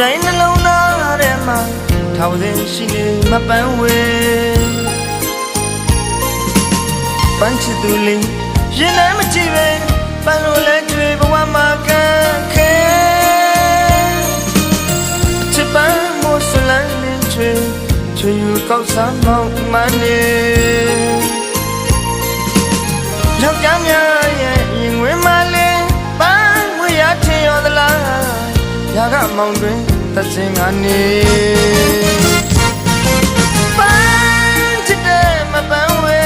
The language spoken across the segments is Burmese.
တိုင်းနှလုံးသားထဲမှာထောင်စင်ရှိနေမပန်းဝေပန်းချစ်သူလေးရင်ထဲမကြည့်ပဲပန်းလိုလဲတွေ့ဘဝမှာကန်းခဲချစ်ပန်းမို့ဆလန်းနေချွေချွေယူကောက်စားမောင်းမနေယောက်ျားများ ရာကမောင်တွင်သစင်ကနေပန်းချစ်တဲ့မပန်းဝေ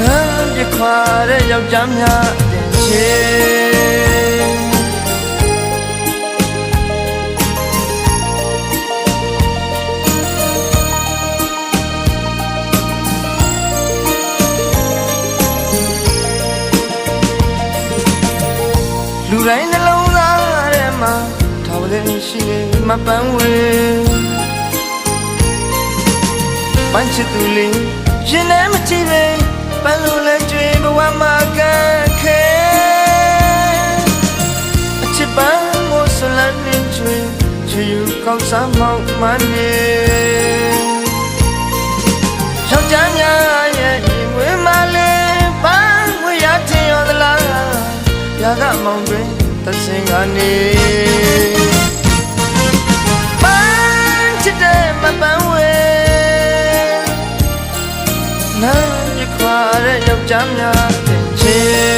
နာပြခွာတဲ့ယောက်ျားများတင်ချေ လူတိုင်းနှလုံးသားထဲမှာထောင်တဲ့ရှိနေမပန်းဝေပန်းချစ်သူလေးရင်ထဲမကြည့်ပဲပန်းလိုလဲကြွေဘဝမှာကန်းခဲအချစ်ပန်းကိုဆလန်းနေကြွေချီယူကောင်းစားမောင်းမနေယောက်ျားများရဲ့ရင်ဝင်မလေးပန်းဝေရထင်ရောသလား ရာဂမောင်တွင်သစင်ကနေပန်းချစ်တဲ့မပန်းဝဲနာမြခွာတဲ့ယောက်ျားများတဲ့ချေ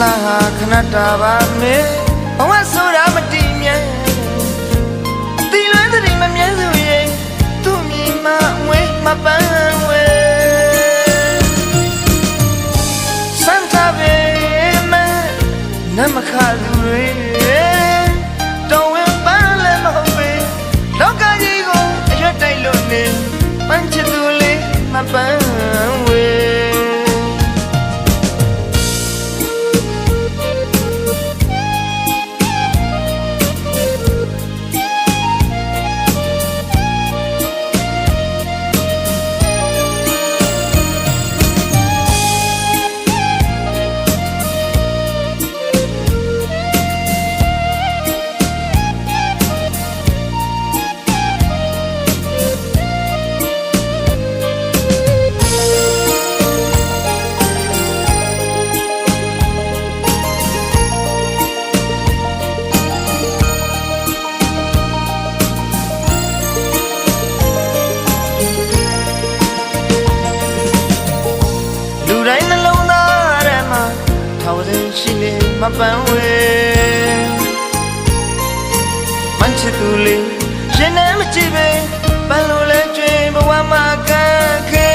လှဟာခဏတာပါမေဘဝဆိုတာမတည်မြဲအတိလွဲသတိမမြဲစုရဲ့သူ့မြင်မဝဲမပန်း ရှိနေမပန်းဝေမန်ချစ်သူလေးရင်ထဲမကြည့်ပဲပန်းလိုလဲကျွင်ဘဝမှာကန်းခဲ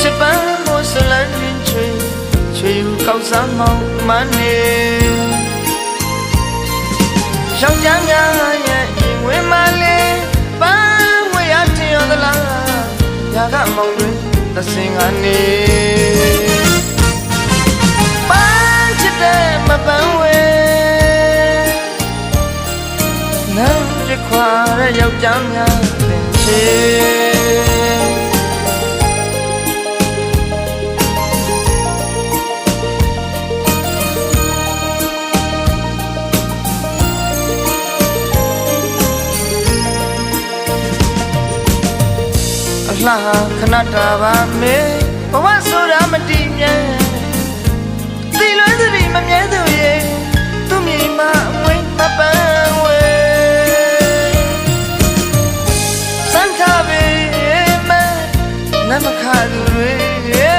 ချစ်ပန်းမို့ဆလန်းရင်ချွေချွေယူကောက်စားမောင်းမနေယောက်ျားများရဲ့ရင်ဝင်မလေးပန်းဝေရတင်ရသလားရာကမောင်တွင်သစင်ကနေ တဲ့ယောက်ျားများတင်ချေအလှခဏတာပါမေဘဝဆိုတာမတည်မြဲသိလွဲသတိမမြဲ calvé. Yeah.